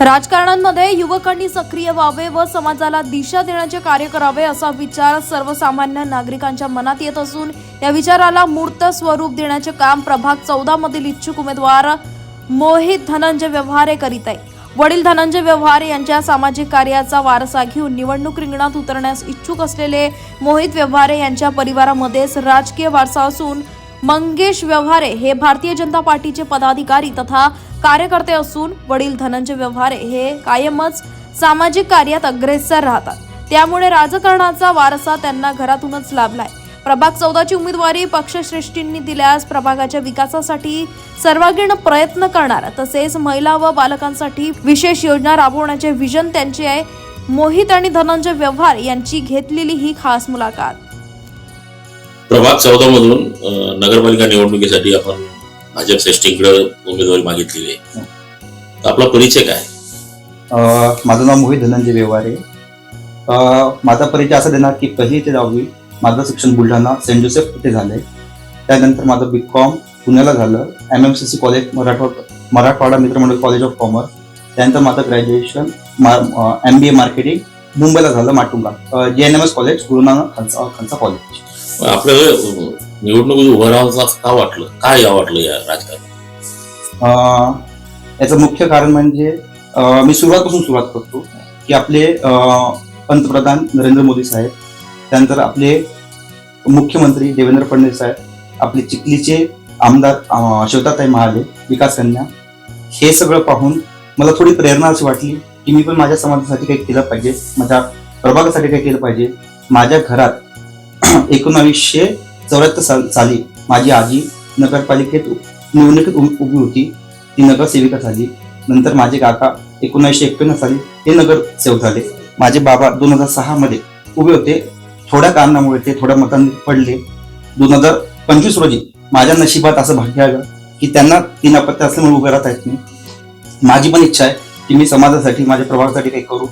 राजकारणांमध्ये युवकांनी सक्रिय व्हावे व समाजाला दिशा देण्याचे कार्य करावे असा विचार सर्वसामान्य नागरिकांच्या मनात येत असून या विचाराला मूर्त स्वरूप देण्याचे काम प्रभाग चौदा मधील इच्छुक उमेदवार मोहित धनंजय व्यवहारे करीत आहे. वडील धनंजय व्यवहारे यांच्या सामाजिक कार्याचा वारसा घेऊन निवडणूक रिंगणात उतरण्यास इच्छुक असलेले मोहित व्यवहारे यांच्या परिवारामध्येच राजकीय वारसा असून मंगेश व्यवहारे हे भारतीय जनता पार्टीचे पदाधिकारी तथा कार्यकर्ते असून वडील धनंजय व्यवहारे हे कायमच सामाजिक कार्यात अग्रेसर राहतात. त्यामुळे राजकारणाचा वारसा त्यांना घरातूनच लाभलाय. प्रभाग चौदाची उमेदवारी पक्षश्रेष्ठींनी दिल्यास प्रभागाच्या विकासासाठी सर्वांगीण प्रयत्न करणार. तसेच महिला व बालकांसाठी विशेष योजना राबवण्याचे विजन त्यांचे आहे. मोहित आणि धनंजय व्यवहार यांची घेतलेली ही खास मुलाखत. प्रभाग चौदा मधून नगरपालिका निवडणुकीसाठी आपण भाजप श्रेष्ठींकडे उमेदवारी मागितलेली आहे. तर आपला परिचय काय? माझं नाव मोहित धनंजय व्यवहारे. अ, माझा परिचय असा देणार की पहिली ते दहावी माझं शिक्षण बुलढाणा सेंट जोसेफ इथे झालंय त्यानंतर माझं बी कॉम पुण्याला झालं. M M C C college Marathwada Marathwada मित्रमंडळ कॉलेज ऑफ कॉमर्स त्यानंतर माझं graduation M B A marketing मुंबईला झालं Matunga. J N M S college Guru Nanak Khalsa Khalsa college आपल्याला अं, निवडणुकीत उभं राहावं का वाटलं? काय या वाटलं या राजकारणात याचं मुख्य कारण म्हणजे मी सुरुवातपासून सुरुवात करतो की आपले पंतप्रधान नरेंद्र मोदी साहेब त्यानंतर आपले मुख्यमंत्री देवेंद्र फडणवीस साहेब आपले चिखलीचे आमदार शिवताताई महाले विकास कन्या हे सगळं पाहून मला थोडी प्रेरणा अशी वाटली की मी पण माझ्या समाजासाठी काही केलं पाहिजे माझ्या प्रभागासाठी काही केलं पाहिजे. माझ्या घरात एकोणावीसशे चौऱ्याहत्तर साल साली माझी आजी नगरपालिकेत निवडणुकीत उभी होती. ती नगरसेविका झाली. नंतर माझे काका एकोणीसशे एक्क्याण्णव साली ते नगरसेवक झाले. माझे बाबा दोन हजार सहा मध्ये उभे होते. थोड्या कारणामुळे ते थोड्या मतांनी पडले. दोन हजार पंचवीस रोजी माझ्या नशिबात असं भाग्य आलं की त्यांना तीन अपत्य असल्यामुळे उभे राहता येत नाही. माझी पण इच्छा आहे की मी समाजासाठी माझ्या प्रभावासाठी काही करू.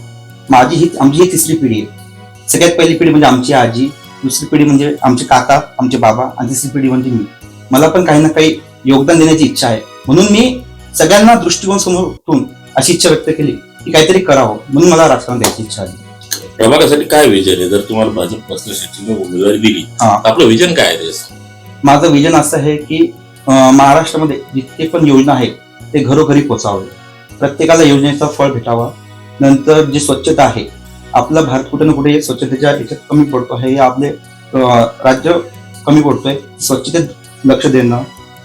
माझी ही आमची ही तिसरी पिढी आहे. सगळ्यात पहिली पिढी म्हणजे आमची आजी. दुसरी पिढी म्हणजे आमचे काका आमचे बाबा आणि तिसरी पिढी म्हणजे मी. मला पण काही ना काही योगदान देण्याची इच्छा आहे. म्हणून मी सगळ्यांना दृष्टिकोन समोर ठेवून अशी इच्छा व्यक्त केली की काहीतरी करावं म्हणून मला राजकारण द्यायची इच्छा आली. प्रभागासाठी काय विजन आहे? जर तुम्हाला भाजप उमेदवारी दिली आपलं विजन काय आहे? माझं विजन असं आहे की महाराष्ट्रामध्ये जितके पण योजना आहेत ते घरोघरी पोचावे. प्रत्येकाला योजनेचा फळ भेटावा. नंतर जी स्वच्छता आहे आपला भारत कुठे ना कुठे स्वच्छतेच्या याच्यात कमी पडतो आहे. हे आपले राज्य कमी पडतोय. स्वच्छतेत लक्ष देणं.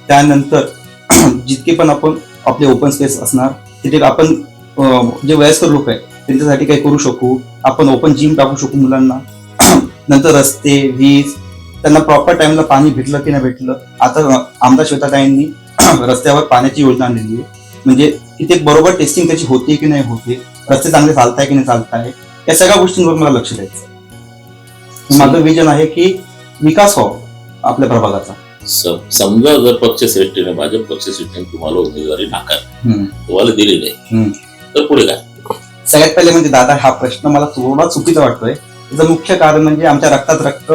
त्यानंतर जितके पण आपण आपले ओपन स्पेस असणार तिथे आपण जे वयस्कर लोक आहेत त्यांच्यासाठी काही करू शकू. आपण ओपन जिम टाकू शकू मुलांना. नंतर रस्ते वीज त्यांना प्रॉपर टाइमला पाणी भेटलं की नाही भेटलं. आता आमदार श्वेताताईंनी रस्त्यावर पाण्याची योजना आणलेली आहे. म्हणजे तिथे बरोबर टेस्टिंग त्याची होते की नाही होते रस्ते चांगले चालताय की नाही चालताय? या सगळ्या गोष्टींवर मला लक्ष द्यायचं माझं विजन आहे की विकास व्हावा आपल्या प्रभागाचा. समजा जर पक्षश्रेष्ठीने भाजप पक्षश्रेष्ठीने तुम्हाला उमेदवारी नाकार तुम्हाला दिली नाही. तर पुढे काय? सगळ्यात पहिले म्हणजे दादा हा प्रश्न मला थोडा चुकीचा वाटतोय. त्याचं मुख्य कारण म्हणजे आमच्या रक्तात रक्त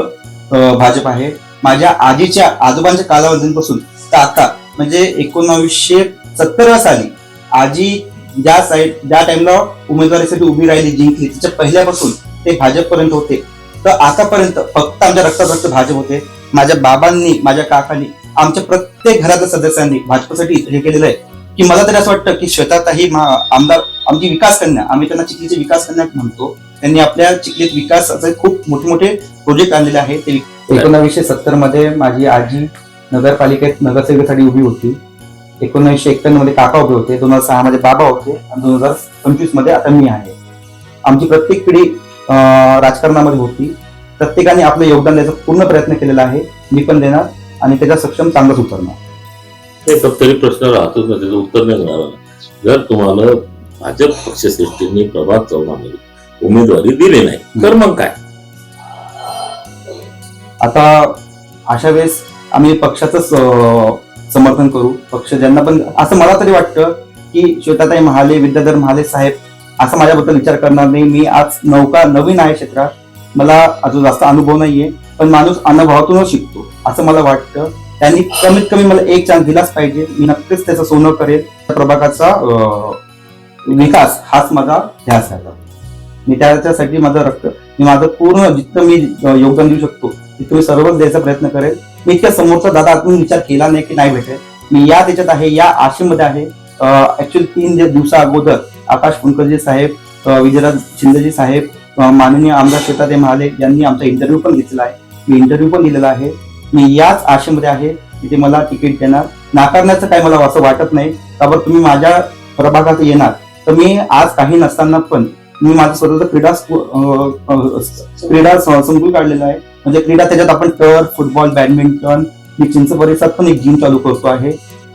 भाजप आहे. माझ्या आजीच्या आजोबांच्या कालावधीपासून तर आता म्हणजे एकोणावीसशे सत्तर साली आजी ज्या साईड ज्या टाइमला उमेदवारीसाठी उभी राहिली जिंकली तिच्या पहिल्यापासून ते भाजपपर्यंत होते. तर आतापर्यंत फक्त आमच्या रक्तात रक्त भाजप होते. माझ्या बाबांनी माझ्या काकांनी आमच्या प्रत्येक घरातल्या सदस्यांनी भाजपसाठी हे केलेलं आहे. की मला तरी असं वाटतं की श्वेताताही आमदार आमची विकास कन्या आम्ही त्यांना चिखलीचे विकास कन्या म्हणतो. त्यांनी आपल्या चिखलीत विकासाचे खूप मोठे मोठे प्रोजेक्ट आणलेले आहेत. ते एकोणावीसशे सत्तरमध्ये माझी आजी नगरपालिकेत नगरसेवेसाठी उभी होती. एकोणीसशे एक्क्याण्णवमध्ये काका उभे होते दोन हजार सहा मध्ये बाबा होते आणि दोन हजार पंचवीसमध्ये आता मी आहे. आमची प्रत्येक पिढी राजकारणामध्ये होती. प्रत्येकाने आपलं योगदान द्यायचा पूर्ण प्रयत्न केलेला आहे. मी पण देणार आणि त्याच्या सक्षम चांगलंच उतरणार. पण तरी प्रश्न राहतोच ना त्याचं उत्तर नाही मिळालं जर तुम्हाला भाजप पक्षश्रेष्ठींनी प्रभात चव्हाणला उमेदवारी दिली नाही तर मग काय? आता अशा वेळेस आम्ही पक्षाचंच समर्थन करू पक्ष ज्यांना पण असं मला तरी वाटतं की श्वेताताई महाले विद्याधर महाले साहेब असं माझ्याबद्दल विचार करणार नाही. मी आज नौका नवीन आहे क्षेत्रात. मला अजून जास्त अनुभव नाहीये पण माणूस अनुभवातूनच शिकतो असं मला वाटतं. त्यांनी कमीत कमी मला एक चान्स दिलाच पाहिजे. मी नक्कीच त्याचं सोनं करेल प्रभागाचा विकास हाच माझा ध्यास आहे. मी त्याच्यासाठी माझं रक्त मी माझं पूर्ण जितकं मी योगदान देऊ शकतो तितकं मी सर्वच द्यायचा प्रयत्न करेल मी इतक्या समोरचा दादा अजून विचार केला नाही की नाही भेटेल. मी या त्याच्यात आहे या आशेमध्ये आहे. ऍक्च्युअली तीन दिवसा अगोदर आकाश फुंकरजी साहेब विजयराज शिंदेजी साहेब माननीय आमदार श्वेताते महाले यांनी आमचा इंटरव्ह्यू पण घेतलेला आहे. मी इंटरव्ह्यू पण दिलेला आहे. मी याच आशेमध्ये आहे तिथे मला तिकीट देणार. नाकारण्याचं काय मला असं वाटत नाही. का बरं तुम्ही माझ्या प्रभागात येणार. तर मी आज काही नसताना पण मी माझं स्वतःचं क्रीडा क्रीडा संकुल काढलेलं आहे. म्हणजे क्रीडा त्याच्यात आपण टर्फ फुटबॉल बॅडमिंटन मी चिंच परिसरात पण एक जिम चालू करतो आहे.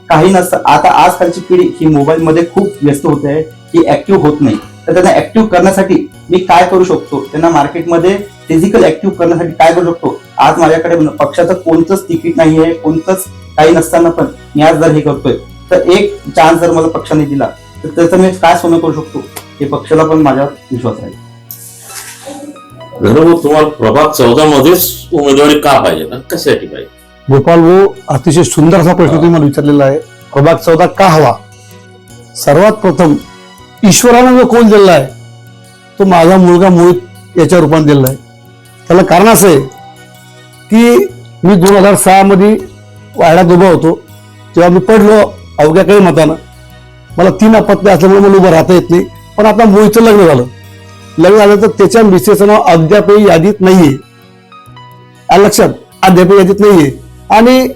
काही नसतं आता आजकालची पिढी ही मोबाईल मध्ये खूप व्यस्त होते आहे ही ऍक्टिव्ह होत नाही. तर त्यांना ऍक्टिव्ह करण्यासाठी मी काय करू शकतो? त्यांना मार्केटमध्ये फिजिकल ऍक्टिव्ह करण्यासाठी काय करू शकतो? आज माझ्याकडे पक्षाचं कोणतंच तिकीट नाही आहे कोणतंच काही नसताना पण मी आज जर हे करतोय तर एक चान्स जर मला पक्षाने दिला तर त्याचं मी काय सोनं करू शकतो? हे पक्षाला पण माझ्यावर विश्वास आहे. धनुभाऊ तुम्हाला प्रभाग चौदा मध्येच उमेदवारी का पाहिजे ना? कशासाठी पाहिजे? गोपाल भाऊ अतिशय सुंदर असा प्रश्न तुम्ही मला विचारलेला आहे. प्रभाग चौदा का हवा? सर्वात प्रथम ईश्वरानं जो कोण दिलेला आहे तो माझा मुलगा मोहित याच्या रूपाने दिलेला आहे. त्याला कारण असं आहे की मी दोन हजार सहा मध्ये वाड्यात उभा होतो. तेव्हा मी पडलो अवघ्या काही मतानं मला तीन अपत्य असल्यामुळे मला उभं राहता येत नाही. पण आता मोहितचं लग्न झालं. लग्न झालं तर त्याच्या मिसेसचं नाव अद्यापही यादीत नाहीये. लक्षात? अद्यापही यादीत नाहीये. आणि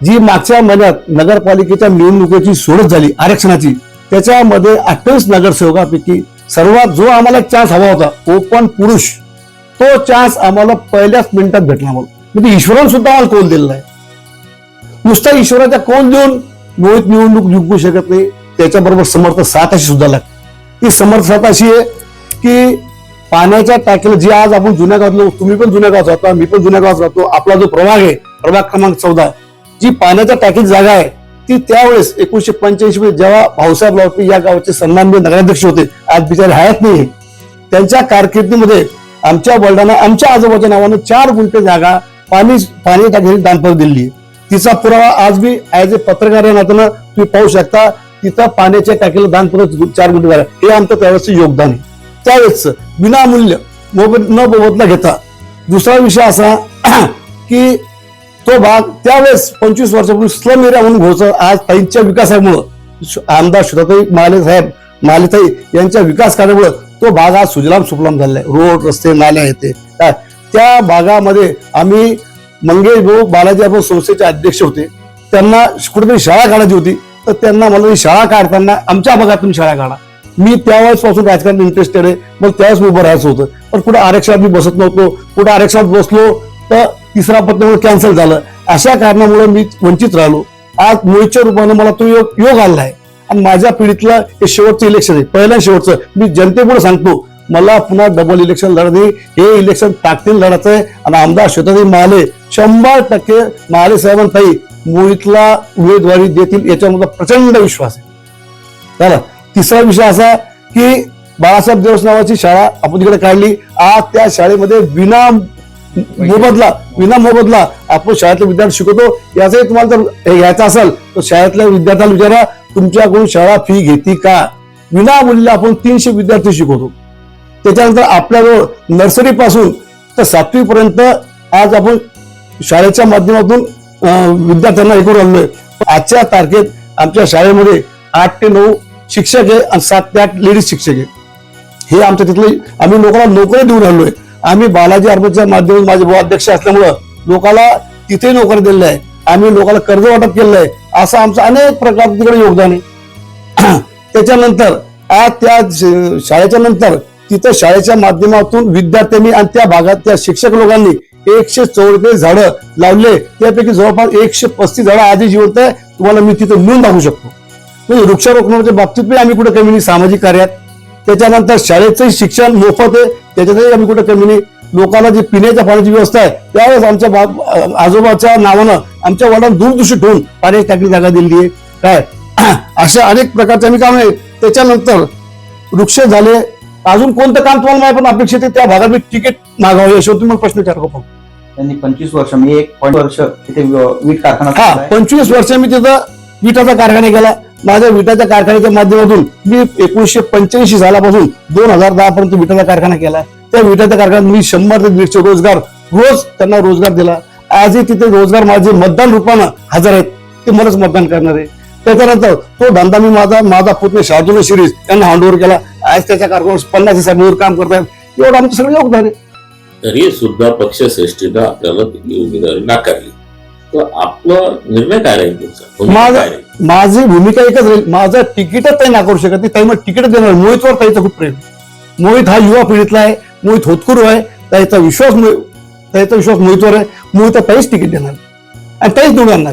जी मागच्या महिन्यात नगरपालिकेच्या निवडणुकीची सोडत झाली आरक्षणाची त्याच्यामध्ये अठ्ठावीस नगरसेवकापैकी सर्वात जो आम्हाला चान्स हवा होता ओपन पुरुष. तो चान्स आम्हाला पहिल्याच मिनिटात भेटला म्हणजे ईश्वरानं सुद्धा आम्हाला कौल दिलेला आहे नुसता ईश्वराचा कौल देऊन मोहित निवडणूक जिंकू शकत नाही त्याच्याबरोबर समर्थ सात अशी सुद्धा लागते ती समर्थ सात अशी आहे की पाण्याच्या टाकीला जी आज आपण जुन्या गावातलो तुम्ही पण जुन्या गावात राहता मी पण जुन्या गावात राहतो. आपला जो प्रभाग आहे प्रभाग क्रमांक चौदा जी पाण्याच्या टाकीची जागा आहे ती त्यावेळेस एकोणीशे पंच्याऐंशी मध्ये जेव्हा भाऊसाहेब लावते या गावाचे सन्माननीय नगराध्यक्ष होते आज बिचारे हयात नाही. त्यांच्या कारकिर्दीमध्ये आमच्या वडिलांना आमच्या आजोबाच्या नावानं चार गुंठे जागा पाणी पाणी टाकीची दानपर दिली. तिचा पुरावा आज मी ऍज ए पत्रकार या नात्यानं तुम्ही पाहू शकता तिथं पाण्याच्या टाकीला दान चार गुंठे जागा. हे आमचं त्यावेळेस योगदान आहे. त्यावेळेस विनामूल्य मोबद न मोबदला घेता. दुसरा विषय असा की तो भाग त्यावेळेस पंचवीस वर्षापूर्वी स्लम एरिया म्हणून घोषणा आज ताईंच्या विकासामुळं आमदार सुधाताई माले साहेब मालेताई यांच्या विकास कार्यामुळं तो भाग आज सुजलाम सुफलाम झालेला आहे. रोड रस्ते नाले आहेत काय? त्या भागामध्ये आम्ही मंगेश भाऊ बालाजी आपण संस्थेचे अध्यक्ष होते. त्यांना कुठेतरी शाळा काढायची होती. तर त्यांना मला शाळा काढताना आमच्या भागातून शाळा काढा. मी त्यावेळेस राजकारण इंटरेस्टेड आहे. मग त्यावेळेस उभं राहायचं होतं. पण कुठं आरक्षणात मी बसत नव्हतो. कुठं आरक्षणात बसलो तर तिसरा पत्त्यामुळे कॅन्सल झालं. अशा कारणामुळे मी वंचित राहिलो. आज मोहितच्या रूपाने मला तो योग योग आलेला आहे. आणि माझ्या पिढीतलं हे शेवटचं इलेक्शन आहे. पहिल्या शेवटचं. मी जनतेपुढे सांगतो मला पुन्हा डबल इलेक्शन लढणे हे इलेक्शन ताकदीने लढायचं आहे. आणि आमदार श्वेतादेवी महाले शंभर टक्के महाले साहेबांताई मोहितला उमेदवारी देतील याच्यामध्ये प्रचंड विश्वास आहे. झालं तिसरा विषय असा की बाळासाहेब देवस नावाची शाळा आपण तिकडे काढली. आज त्या शाळेमध्ये विना मोबदला विना मोबदला आपण शाळेतले विद्यार्थी शिकवतो. याचाही तुम्हाला जर हे घ्यायचं असेल तर शाळेतल्या विद्यार्थ्याला विचारा तुमच्याकडून शाळा फी घेते का? विनामूल्य आपण तीनशे विद्यार्थी शिकवतो. त्याच्यानंतर आपल्याजवळ नर्सरी पासून तर सातवी पर्यंत आज आपण शाळेच्या माध्यमातून विद्यार्थ्यांना हे करून आणलोय. आजच्या तारखेत आमच्या शाळेमध्ये आठ ते नऊ शिक्षक आहे आणि सात ते आठ लेडीज शिक्षक आहे हे आमच्या तिथले आम्ही लोकांना नोकरी देऊन राहिलोय. आम्ही बालाजी अर्बनच्या माध्यमातून माझे भाऊ अध्यक्ष असल्यामुळं लोकांना तिथे नोकरी दिलेलं आहे. आम्ही लोकांना कर्ज वाटप केलेलं आहे. असं आमचं अनेक प्रकार तिकडे योगदान आहे. त्याच्यानंतर आज त्या शाळेच्या नंतर तिथं शाळेच्या माध्यमातून विद्यार्थ्यांनी आणि त्या भागात त्या शिक्षक लोकांनी एकशे चौवेचाळीस झाडं लावले. त्यापैकी जवळपास एकशे पस्तीस झाडं आधी जिवंत आहे तुम्हाला मी तिथं मिळून दाखवू शकतो. म्हणजे वृक्षारोपणाच्या बाबतीत पण आम्ही कुठे कमी नाही सामाजिक कार्यात. त्याच्यानंतर शाळेचंही शिक्षण मोफत आहे त्याच्यातही आम्ही कुठे कमी नाही. लोकांना जी पिण्याच्या पाण्याची व्यवस्था आहे त्यावेळेस आमच्या बाप अं, आजोबाच्या नावानं आमच्या वडिलांना दूरदृष्टी ठेवून पाण्याची टाकी जागा दिली आहे. काय? अशा अनेक प्रकारचे आम्ही काम आहे त्याच्यानंतर वृक्ष झाले. अजून कोणतं काम तुम्हाला माहिती पण अपेक्षित आहे त्या भागात मी तिकीट मागावं याच्यावर तुम्हाला प्रश्न विचार करतो त्यांनी पंचवीस वर्ष मी एक वर्ष तिथे वीट कारखाना हा. पंचवीस वर्ष मी तिथं विटाचा कारखाना केला. माझ्या विटाच्या कारखान्याच्या माध्यमातून मी एकोणीसशे पंच्याऐंशी सालापासून दोन हजार दहा पर्यंत विटाचा कारखाना केला. त्या विटाच्या कारखान्यात मी शंभर ते दीडशे रोजगार रोज त्यांना रोजगार दिला. आजही तिथे रोजगार माझे मतदान रूपानं हजर आहेत. ते मलाच मतदान करणार. आहे त्याच्यानंतर तो धंदा मी माझा माझा पुतणे शार्दूल सिरीज यांना हँडओव्हर केला. आज त्याच्या कारखान्यावर पन्नास साहेबांवर काम करतायत. एवढं आमचं सगळं योगदान आहे. तरी सुद्धा पक्षश्रेष्ठीनं आपल्याला उमेदवारी नाकारली. तर आपला निर्णय काय राहील माझा? माझी भूमिका एकच राहील. माझं तिकीटच ताई नाकारू शकत नाही. ताई मग तिकीट देणार. मोहितवर ताईचं खूप प्रेम. मोहित हा युवा पिढीतला आहे. मोहित होतकुरू आहे. त्याचा विश्वास त्याचा विश्वास मोहितवर आहे. मोहित ताईच तिकीट देणार. आणि ताईच निवडून आणणार